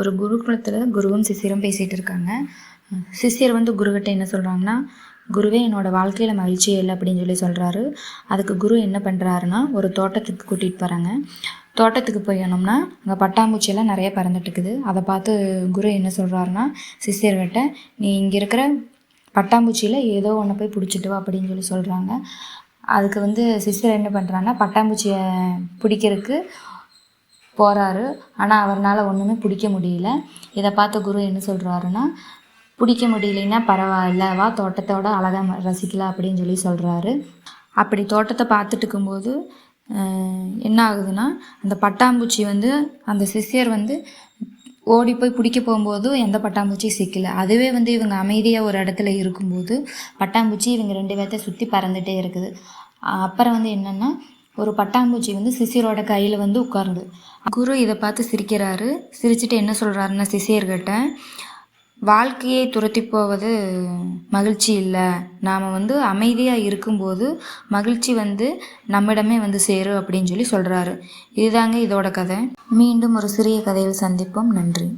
ஒரு குருகுலத்தில் குருவும் சிஷ்யரும் பேசிகிட்டு இருக்காங்க. சிஷ்யர் வந்து குருக்கிட்ட என்ன சொல்கிறாங்கன்னா குருவே என்னோடய வாழ்க்கையில் மகிழ்ச்சியே இல்லை அப்படின்னு சொல்லி சொல்கிறாரு அதுக்கு குரு என்ன பண்ணுறாருன்னா ஒரு தோட்டத்துக்கு கூட்டிகிட்டு போகிறாங்க தோட்டத்துக்கு போயணும்னா அங்கே பட்டாம்பூச்சியெல்லாம் நிறைய பறந்துட்டு இருக்குது. அதை பார்த்து குரு என்ன சொல்கிறாருன்னா சிசியர்கிட்ட நீ இங்கே இருக்கிற பட்டாம்பூச்சியில் ஏதோ ஒன்று போய் பிடிச்சிட்டு வா அப்படின்னு சொல்லி சொல்கிறாங்க அதுக்கு வந்து சிஸ்டர் என்ன பண்ணுறாங்கன்னா பட்டாம்பூச்சியை பிடிக்கிறதுக்கு போகிறாரு ஆனால் அவரால் ஒன்றுமே பிடிக்க முடியல. இதை பார்த்த குரு என்ன சொல்கிறாருன்னா பிடிக்க முடியலன்னா பரவாயில்ல வா தோட்டத்தோட அழகாக ரசிக்கலாம் அப்படின்னு சொல்லி சொல்கிறாரு அப்படி தோட்டத்தை பார்த்துட்டு இருக்கும்போது என்ன ஆகுதுன்னா அந்த பட்டாம்பூச்சி வந்து அந்த சிஷ்யர் வந்து ஓடி போய் பிடிக்க போகும்போது எந்த பட்டாம்பூச்சியும் சிக்கல. அதுவே வந்து இவங்க அமைதியாக ஒரு இடத்துல இருக்கும்போது பட்டாம்பூச்சி இவங்க ரெண்டு பேர்த்த சுற்றி பறந்துட்டே இருக்குது. அப்புறம் வந்து என்னென்னா ஒரு பட்டாம்பூச்சி வந்து சிசியரோட கையில் வந்து உட்காருது. குரு இதை பார்த்து சிரிக்கிறாரு. சிரிச்சுட்டு என்ன சொல்கிறாருன்னா சிசியர்கிட்ட வாழ்க்கையை துரத்தி போவது மகிழ்ச்சி இல்லை. நாம் வந்து அமைதியாக இருக்கும்போது மகிழ்ச்சி வந்து நம்மிடமே வந்து சேரும் அப்படின்னு சொல்லி சொல்கிறாரு இதுதாங்க இதோட கதை. மீண்டும் ஒரு சிறிய கதையில் சந்திப்போம். நன்றி.